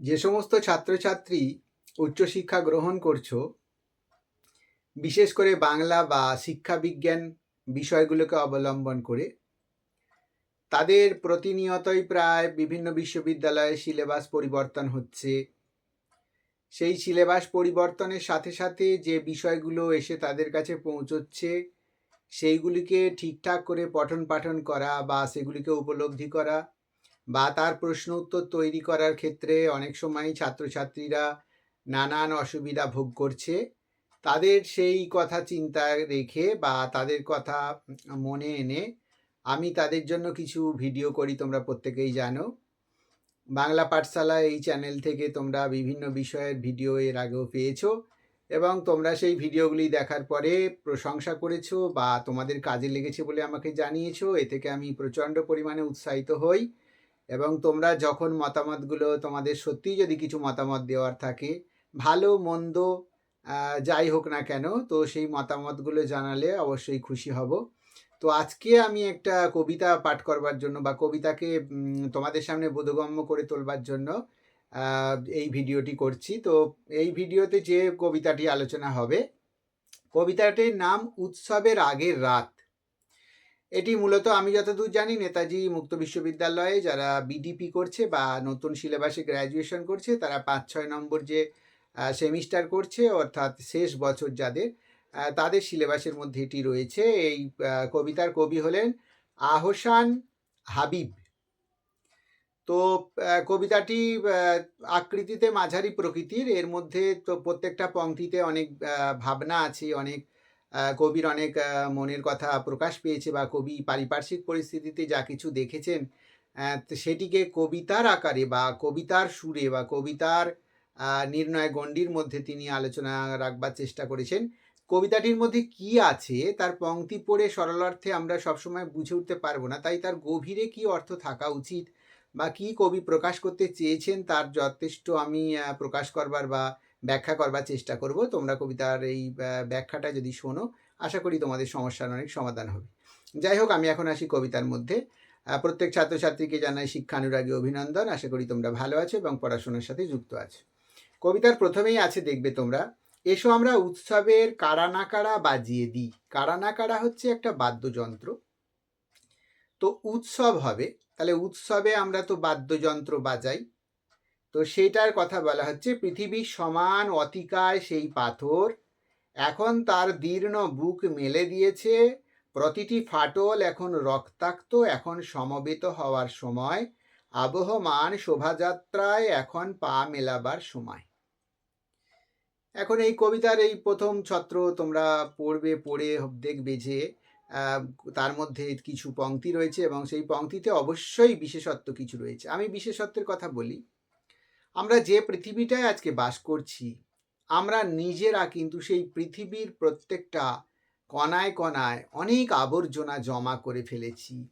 যে সমস্ত ছাত্রছাত্রী উচ্চশিক্ষা গ্রহণ করছ, বিশেষ করে বাংলা বা শিক্ষা বিজ্ঞান বিষয়গুলোকে অবলম্বন করে, তাদের প্রতিনিয়তই প্রায় বিভিন্ন বিশ্ববিদ্যালয়ে সিলেবাস পরিবর্তন হচ্ছে। সেই সিলেবাস পরিবর্তনের সাথে সাথে যে বিষয়গুলো এসে তাদের কাছে পৌঁছচ্ছে, সেইগুলিকে ঠিকঠাক করে পঠন পাঠন করা বা সেগুলিকে উপলব্ধি করা বা তার প্রশ্ন উত্তর তৈরি করার ক্ষেত্রে অনেক সময় ছাত্রছাত্রীরা নানান অসুবিধা ভোগ করছে। তাদের সেই কথা চিন্তা রেখে বা তাদের কথা মনে এনে আমি তাদের জন্য কিছু ভিডিও করি, তোমরা প্রত্যেকেই জানো। বাংলা পাঠশালা এই চ্যানেল থেকে তোমরা বিভিন্ন বিষয়ের ভিডিও এর আগেও পেয়েছ এবং তোমরা সেই ভিডিওগুলি দেখার পরে প্রশংসা করেছ বা তোমাদের কাজে লেগেছে বলে আমাকে জানিয়েছো। এ থেকে আমি প্রচণ্ড পরিমাণে উৎসাহিত হই। এবং তোমরা যখন মতামতগুলো তোমাদের সত্যিই যদি কিছু মতামত দেওয়ার থাকে, ভালো, মন্দ যাই হোক না কেন, তো সেই মতামতগুলো জানালে অবশ্যই খুশি হব। তো আজকে আমি একটা কবিতা পাঠ করবার জন্য বা কবিতাকে তোমাদের সামনে বোধগম্য করে তোলবার জন্য এই ভিডিওটি করছি। তো এই ভিডিওতে যে কবিতাটি আলোচনা হবে, কবিতাটির নাম, উৎসবের আগের রাত এটি মূলত আমি যতদূর জানি নেতাজি মুক্ত বিশ্ববিদ্যালয়ে যারা বিডিপি করছে বা নতুন সিলেবাসে গ্র্যাজুয়েশন করছে, তারা পাঁচ ছয় নম্বর যে সেমিস্টার করছে, অর্থাৎ শেষ বছর যাদের তাদের সিলেবাসের মধ্যে এটি রয়েছে। এই কবিতার কবি হলেন আহসান হাবিব। তো কবিতাটি আকৃতিতে মাঝারি প্রকৃতির। এর মধ্যে তো প্রত্যেকটা পংক্তিতে অনেক ভাবনা আছে, অনেক কবির অনেক মনের কথা প্রকাশ পেয়েছে বা কবি পারিপার্শ্বিক পরিস্থিতিতে যা কিছু দেখেছেন সেটিকে কবিতার আকারে বা কবিতার সুরে বা কবিতার নির্ণয় গণ্ডির মধ্যে তিনি আলোচনা রাখবার চেষ্টা করেছেন। কবিতাটির মধ্যে কি আছে? তার পংক্তি পড়ে সরলার্থে আমরা সবসময় বুঝে উঠতে পারব না। তাই তার গভীরে কি অর্থ থাকা উচিত? বা কি কবি প্রকাশ করতে চেয়েছেন? তার যথেষ্ট আমি প্রকাশ করবার বা ব্যাখ্যা করবার চেষ্টা করব। তোমরা কবিতার এই ব্যাখ্যাটা যদি শোনো, আশা করি তোমাদের সমস্যার অনেক সমাধান হবে। যাই হোক, আমি এখন আসি কবিতার মধ্যে। প্রত্যেক ছাত্রছাত্রীকে জানাই শিক্ষানুরাগী অভিনন্দন। আশা করি তোমরা ভালো আছো এবং পড়াশোনার সাথে যুক্ত আছো। কবিতার প্রথমেই আছে, দেখবে তোমরা, এসো আমরা উৎসবের কারা না কারা বাজিয়ে দিই। কারা না কারা হচ্ছে একটা বাদ্যযন্ত্র। তো উৎসব হবে, তাহলে উৎসবে আমরা তো বাদ্যযন্ত্র বাজাই। তো সেটার কথা বলা হচ্ছে পৃথিবীর সমান অতিকায় সেই পাথর। এখন তার দীর্ণ বুক মেলে দিয়েছে, প্রতিটি ফাটল এখন রক্তাক্ত, এখন সমবেত হওয়ার সময়, আবহমান শোভাযাত্রায় এখন পা মেলাবার সময়। এখন এই কবিতার এই প্রথম ছত্র তোমরা পড়বে, পড়ে দেখবে যে তার মধ্যে কিছু পংক্তি রয়েছে এবং সেই পংক্তিতে অবশ্যই বিশেষত্ব কিছু রয়েছে। আমি বিশেষত্বের কথা বলি। আমরা যে পৃথিবীটায় আজকে বাস করছি, আমরা নিজেরা কিন্তু সেই পৃথিবীর প্রত্যেকটা কণায় কণায় অনেক আবর্জনা জমা করে ফেলেছি।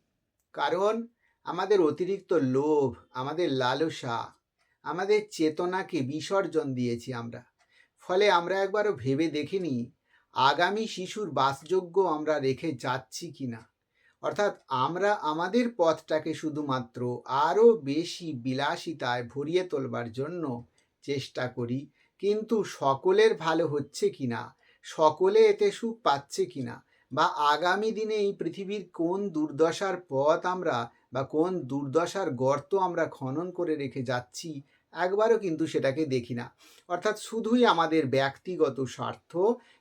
কারণ আমাদের অতিরিক্ত লোভ, আমাদের লালসা, আমাদের চেতনাকে বিসর্জন দিয়েছি আমরা। ফলে আমরা একবারও ভেবে দেখিনি, আগামী শিশুর বাসযোগ্য আমরা রেখে যাচ্ছি কিনা। অর্থাৎ আমরা আমাদের পথটাকে শুধুমাত্র আরও বেশি বিলাসিতায় ভরিয়ে তোলবার জন্য চেষ্টা করি, কিন্তু সকলের ভালো হচ্ছে কি না সকলে এতে সুখ পাচ্ছে কি না বা আগামী দিনে এই পৃথিবীর কোন দুর্দশার পথ আমরা বা কোন দুর্দশার গর্ত আমরা খনন করে রেখে যাচ্ছি একবারও কিন্তু সেটাকে দেখি না। অর্থাৎ শুধুই আমাদের ব্যক্তিগত স্বার্থ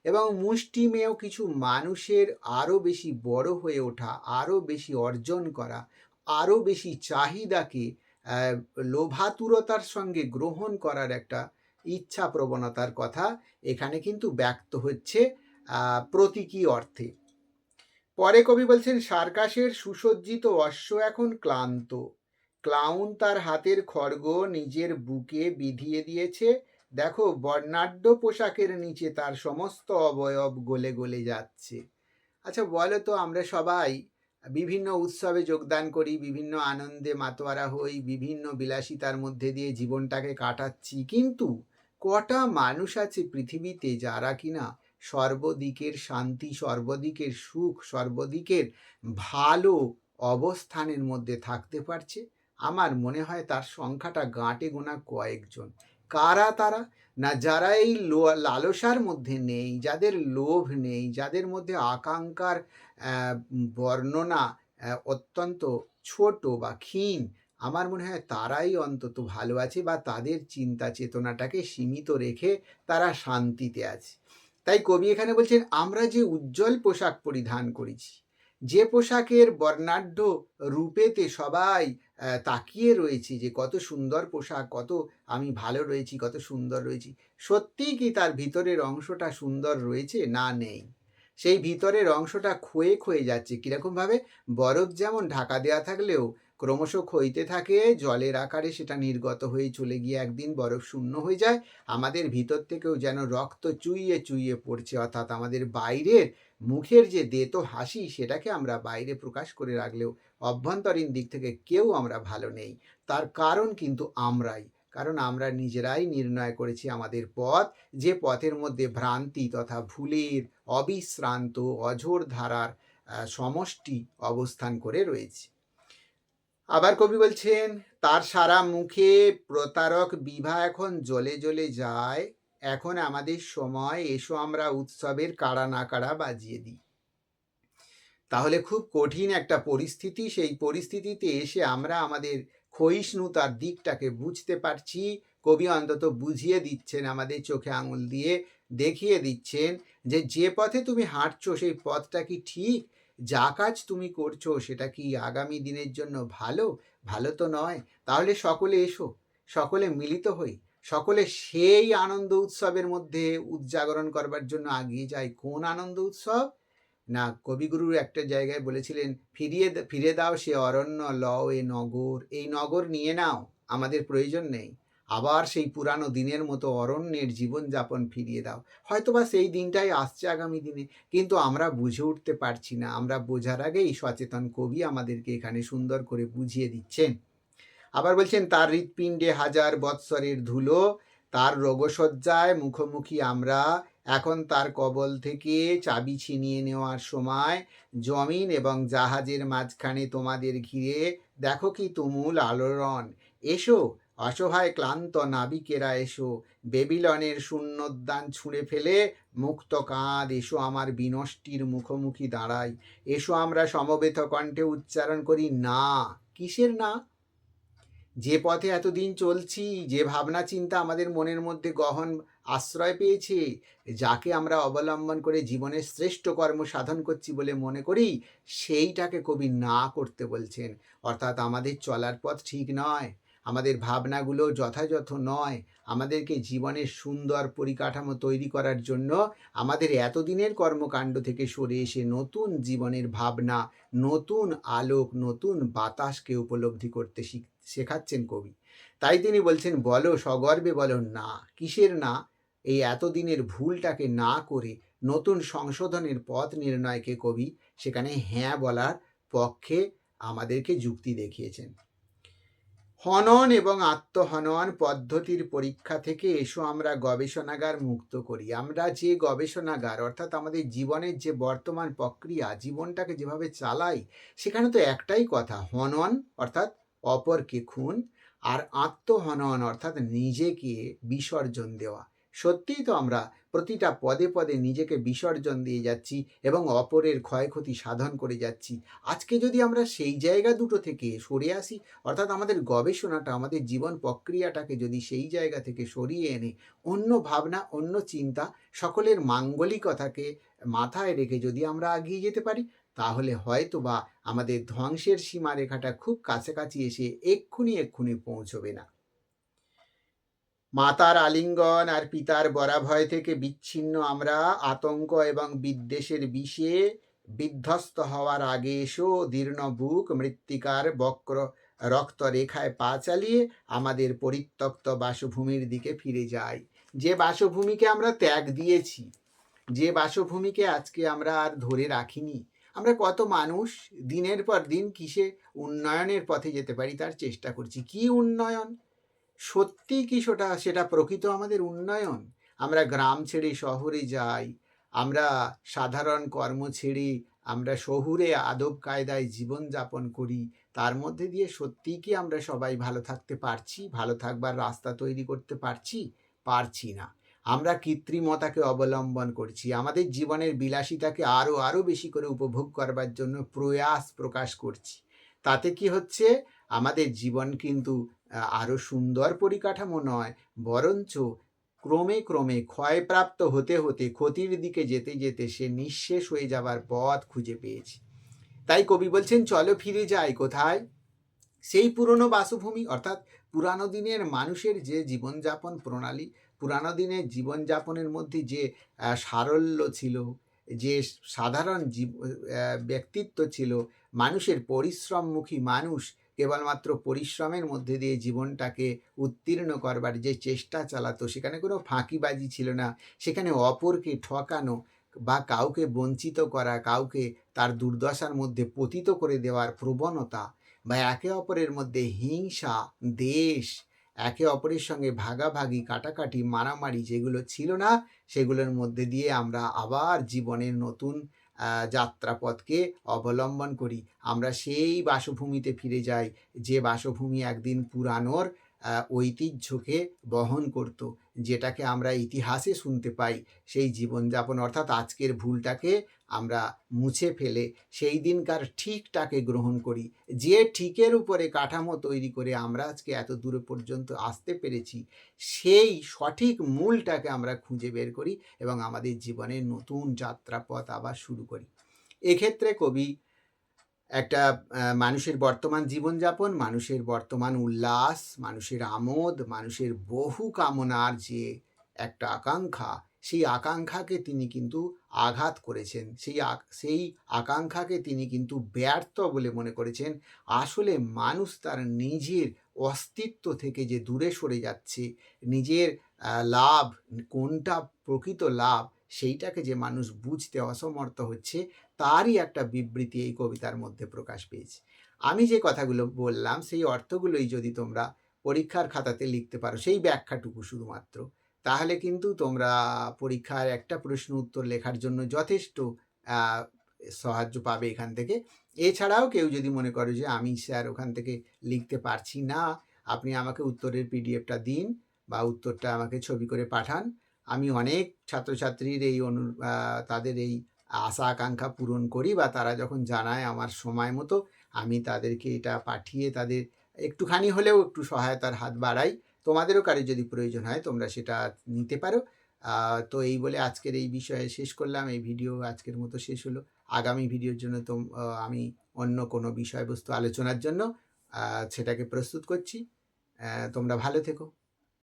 এবং মুষ্টিমেয় কিছু মানুষের আরও বেশি বড় হয়ে ওঠা, আরও বেশি অর্জন করা, আরও বেশি চাহিদাকে লোভাতুরতার সঙ্গে গ্রহণ করার একটা ইচ্ছা প্রবণতার কথা এখানে কিন্তু ব্যক্ত হচ্ছে প্রতীকী অর্থে। পরে কবি বলছেন, সার্কাসের সুসজ্জিত অশ্ব এখন ক্লান্ত। ক্লাউন তার হাতের খড়গ নিজের বুকে বিধিয়ে দিয়েছে। দেখো, বর্ণাঢ্য পোশাকের নিচে তার সমস্ত অবয়ব গলে গলে যাচ্ছে। আচ্ছা বলো তো আমরা সবাই বিভিন্ন উৎসবে যোগদান করি, বিভিন্ন আনন্দে মাতোয়ারা হই, বিভিন্ন বিলাসিতার মধ্যে দিয়ে জীবনটাকে কাটাচ্ছি। কিন্তু কটা মানুষ আছে পৃথিবীতে যারা কিনা সর্বদিকের শান্তি, সর্বদিকের সুখ, সর্বদিকের ভালো অবস্থানের মধ্যে থাকতে পারছে? আমার মনে হয় তার সংখ্যাটা গাঁটে গোনা কয়েকজন। কারা তারা? না, যারা এই লালসার মধ্যে নেই, যাদের লোভ নেই, যাদের মধ্যে আকাঙ্ক্ষার বর্ণনা অত্যন্ত ছোট বা ক্ষীণ, আমার মনে হয় তারাই অন্তত ভালো আছে বা তাদের চিন্তা চেতনাটাকে সীমিত রেখে তারা শান্তিতে আছে। তাই কবি এখানে বলছেন, আমরা যে উজ্জ্বল পোশাক পরিধান করেছি যে পোশাকের বর্ণাঢ্য রূপেতে সবাই তাকিয়ে রয়েছি যে কত সুন্দর পোশাক, কত আমি ভালো রয়েছি, কত সুন্দর রয়েছি, সত্যিই কি তার ভিতরের অংশটা সুন্দর রয়েছে? না, নেই। সেই ভিতরের অংশটা ক্ষয়ে ক্ষয়ে যাচ্ছে। কীরকমভাবে? বরফ যেমন ঢাকা দেওয়া থাকলেও ক্রমশ ক্ষইতে থাকে, জলের আকারে সেটা নির্গত হয়ে চলে গিয়ে একদিন বরফ শূন্য হয়ে যায়। আমাদের ভিতর থেকেও যেন রক্ত চুইয়ে চুইয়ে পড়ছে, অর্থাৎ আমাদের বাইরের মুখের যে দেত হাসি, সেটাকে আমরা বাইরে প্রকাশ করে রাখলেও অভ্যন্তরীণ দিক থেকে কেউ আমরা ভালো নেই। তার কারণ কিন্তু আমরাই। কারণ আমরা নিজেরাই নির্ণয় করেছি আমাদের পথ। যে পথের মধ্যে ভ্রান্তি তথা ভুলের অবিশ্রান্ত, অঝোর ধারার সমষ্টি অবস্থান করে রয়েছে। আবার কবি বলছেন, তার সারা মুখে প্রতারক বিভা এখন জ্বলে জ্বলে যায়। এখন আমাদের সময়, এসো আমরা উৎসবের কাড়া না কাড়া বাজিয়ে দিই। তাহলে খুব কঠিন একটা পরিস্থিতি। সেই পরিস্থিতিতে এসে আমরা আমাদের ক্ষয়িষ্ণুতার দিকটাকে বুঝতে পারছি। কবি অন্তত বুঝিয়ে দিচ্ছেন আমাদের চোখে আঙুল দিয়ে, দেখিয়ে দিচ্ছেন যে যে পথে তুমি হাঁটছো, সেই পথটা কি ঠিক? যা কাজ তুমি করছ সেটা কি আগামী দিনের জন্য ভালো? ভালো তো নয়। তাহলে সকলে এসো, সকলে মিলিত হই, সকলে সেই আনন্দ উৎসবের মধ্যে উদযাগরণ করবার জন্য আগিয়ে যায় কোন আনন্দ উৎসব? না, কবিগুরুর একটা জায়গায় বলেছিলেন, ফিরিয়ে ফিরে দাও সে অরণ্য লও এ নগর, এই নগর নিয়ে নাও, আমাদের প্রয়োজন নেই। আবার সেই পুরানো দিনের মতো অরণ্যের জীবনযাপন ফিরিয়ে দাও। হয়তোবা সেই দিনটাই আসছে আগামী দিনে, কিন্তু আমরা বুঝে উঠতে পারছি না। আমরা বোঝার আগেই সচেতন কবি আমাদেরকে এখানে সুন্দর করে বুঝিয়ে দিচ্ছেন। আবার বলছেন, তার হৃৎপিণ্ডে হাজার বৎসরের ধুলো, তার রোগশয্যায় মুখোমুখি আমরা। এখন তার কবল থেকে চাবি ছিনিয়ে নেওয়ার সময়। জমিন এবং জাহাজের মাঝখানে তোমাদের ঘিরে দেখো কি তুমুল আলোড়ন। এসো অসহায় ক্লান্ত নাবিকেরা এসো, বেবিলনের শূন্যোদ্যান ছুঁড়ে ফেলে, মুক্ত কাঁধ, এসো আমার বিনষ্টির মুখোমুখি দাঁড়াই। এসো আমরা সমবেত কণ্ঠে উচ্চারণ করি, না। কিসের না? যে পথে এতদিন চলছি, যে ভাবনা চিন্তা আমাদের মনের মধ্যে গহন আশ্রয় পেয়েছে, যাকে আমরা অবলম্বন করে জীবনের শ্রেষ্ঠ কর্ম সাধন করছি বলে মনে করি, সেইটাকে কবি না করতে বলছেন। অর্থাৎ আমাদের চলার পথ ঠিক নয়। আমাদের ভাবনাগুলো যথাযথ নয়। আমাদেরকে জীবনের সুন্দর পরিকাঠামো তৈরি করার জন্য আমাদের এতদিনের কর্মকাণ্ড থেকে সরে এসে নতুন জীবনের ভাবনা, নতুন আলোক, নতুন বাতাসকে উপলব্ধি করতে শিখ- শেখাচ্ছেন কবি। তাই তিনি বলছেন, বলো, সগর্বে বলো, না, কিসের না? এই এতদিনের ভুলটাকে না করে নতুন সংশোধনের পথ নির্ণয়কে কবি? সেখানে হ্যাঁ বলার পক্ষে আমাদেরকে যুক্তি দেখিয়েছেন। হনন এবং আত্মহনন পদ্ধতির পরীক্ষা থেকে এসো আমরা গবেষণাগার মুক্ত করি। আমরা যে গবেষণাগার, অর্থাৎ আমাদের জীবনের যে বর্তমান প্রক্রিয়া, জীবনটাকে যেভাবে চালাই, সেখানে তো একটাই কথা, হনন, অর্থাৎ অপরকে খুন, আর আত্মহনন, অর্থাৎ নিজেকে বিসর্জন দেওয়া। সত্যিই তো আমরা প্রতিটা পদে পদে নিজেকে বিসর্জন দিয়ে যাচ্ছি এবং অপরের ক্ষয়ক্ষতি সাধন করে যাচ্ছি। আজকে যদি আমরা সেই জায়গা দুটো থেকে সরে আসি, অর্থাৎ আমাদের গবেষণাটা, আমাদের জীবন প্রক্রিয়াটাকে যদি সেই জায়গা থেকে সরিয়ে এনে অন্য ভাবনা, অন্য চিন্তা সকলের মাঙ্গলিকতাকে মাথায় রেখে যদি আমরা এগিয়ে যেতে পারি, তাহলে হয়তো বা আমাদের ধ্বংসের সীমারেখাটা খুব কাছাকাছি এসে এক্ষুনি এক্ষুনি পৌঁছবে না। মাতার আলিঙ্গন আর পিতার বরাভয় থেকে বিচ্ছিন্ন আমরা, আতঙ্ক এবং বিদ্বেষের বিষে বিধ্বস্ত হওয়ার আগে এসো, দীর্ণ বুক মৃত্তিকার বক্র রক্ত রেখায় পা চালিয়ে আমাদের পরিত্যক্ত বাসভূমির দিকে ফিরে যাই। যে বাসভূমিকে আমরা ত্যাগ দিয়েছি, যে বাসভূমিকে আজকে আমরা আর ধরে রাখিনি, আমরা কত মানুষ, দিনের পর দিন কিসে উন্নয়নের পথে যেতে পারি তার চেষ্টা করছি। কি উন্নয়ন? সত্যি কি সেটা সেটা প্রকৃত আমাদের উন্নয়ন? আমরা গ্রাম ছেড়ে শহরে যাই, আমরা সাধারণ কর্ম ছেড়ে আমরা শহুরে আদব কায়দায় জীবনযাপন করি, তার মধ্যে দিয়ে সত্যিই কি আমরা সবাই ভালো থাকতে পারছি, ভালো থাকবার রাস্তা তৈরি করতে পারছি? পারছি না। আমরা কৃত্রিমতাকে অবলম্বন করছি, আমাদের জীবনের বিলাসিতাকে আরও আরও বেশি করে উপভোগ করবার জন্য প্রয়াস প্রকাশ করছি। তাতে কি হচ্ছে? আমাদের জীবন কিন্তু আরও সুন্দর পরিকাঠামো নয়, বরঞ্চ ক্রমে ক্রমে ক্ষয়প্রাপ্ত হতে হতে ক্ষতির দিকে যেতে যেতে সে নিঃশেষ হয়ে যাবার পথ খুঁজে পেয়েছে। তাই কবি বলছেন, চলো ফিরে যাই কোথায়? সেই পুরনো বাসভূমি, অর্থাৎ পুরানো দিনের মানুষের যে জীবনযাপন প্রণালী, পুরানো দিনের জীবনযাপনের মধ্যে যে সারল্য ছিল যে সাধারণ জীব ব্যক্তিত্ব ছিল, মানুষের পরিশ্রমমুখী মানুষ, কেবলমাত্র পরিশ্রমের মধ্যে দিয়ে জীবনটাকে উত্তীর্ণ করবার যে চেষ্টা চালাতো, সেখানে কোনো ফাঁকিবাজি ছিল না। সেখানে অপরকে ঠকানো বা কাউকে বঞ্চিত করা, কাউকে তার দুর্দশার মধ্যে পতিত করে দেওয়ার প্রবণতা বা একে অপরের মধ্যে হিংসা, দেশ একে অপরের সঙ্গে ভাগাভাগি, কাটাকাটি, মারামারি যেগুলো ছিল না, সেগুলোর মধ্যে দিয়ে আমরা আবার জীবনের নতুন যাত্রাপথকে অবলম্বন করি। আমরা সেই বাসভূমিতে ফিরে যাই যে বাসভূমি একদিন পুরানোর ঐতিহ্যকে বহন করত, যেটাকে আমরা ইতিহাসে শুনতে পাই সেই জীবনযাপন অর্থাৎ আজকের ভুলটাকে আমরা মুছে ফেলে সেই দিনকার ঠিকটাকে গ্রহণ করি। যে ঠিকের উপরে কাঠামো তৈরি করে আমরা আজকে এত দূরে পর্যন্ত আসতে পেরেছি, সেই সঠিক মূলটাকে আমরা খুঁজে বের করি এবং আমাদের জীবনের নতুন যাত্রাপথ আবার শুরু করি। এক্ষেত্রে কবি একটা মানুষের বর্তমান জীবনযাপন, মানুষের বর্তমান উল্লাস, মানুষের আমোদ, মানুষের বহু কামনার যে একটা আকাঙ্ক্ষা সেই আকাঙ্ক্ষাকে তিনি কিন্তু আঘাত করেছেন। সেই সেই আকাঙ্ক্ষাকে তিনি কিন্তু ব্যর্থ বলে মনে করেছেন। আসলে মানুষ তার নিজের অস্তিত্ব থেকে যে দূরে সরে যাচ্ছে, নিজের লাভ, কোনটা প্রকৃত লাভ, সেইটাকে যে মানুষ বুঝতে অসমর্থ হচ্ছে, তারই একটা বিবৃতি এই কবিতার মধ্যে প্রকাশ পেয়েছে। আমি যে কথাগুলো বললাম, সেই অর্থগুলোই যদি তোমরা পরীক্ষার খাতাতে লিখতে পারো, সেই ব্যাখ্যাটুকু শুধুমাত্র। তাহলে কিন্তু তোমরা পরীক্ষার একটা প্রশ্ন উত্তর লেখার জন্য যথেষ্ট সাহায্য পাবে এখান থেকে। এছাড়াও কেউ যদি মনে করো যে, আমি স্যার ওখান থেকে লিখতে পারছি না, আপনি আমাকে উত্তরের পিডিএফটা দিন বা উত্তরটা আমাকে ছবি করে পাঠান। আমি অনেক ছাত্রছাত্রীর এই অনু তাদের এই আশা আকাঙ্ক্ষা পূরণ করি বা তারা যখন জানায় আমার সময় মতো, আমি তাদেরকে এটা পাঠিয়ে তাদের একটুখানি হলেও একটু সহায়তার হাত বাড়াই। তোমাদেরও কারও যদি প্রয়োজন হয়, তোমরা সেটা নিতে পারো। তো এই বলে আজকের এই বিষয়ে শেষ করলাম। এই ভিডিও আজকের মতো শেষ হলো। আগামী ভিডিওর জন্য তো আমি অন্য কোনো বিষয়বস্তু আলোচনার জন্য সেটাকে প্রস্তুত করছি। তোমরা ভালো থেকো।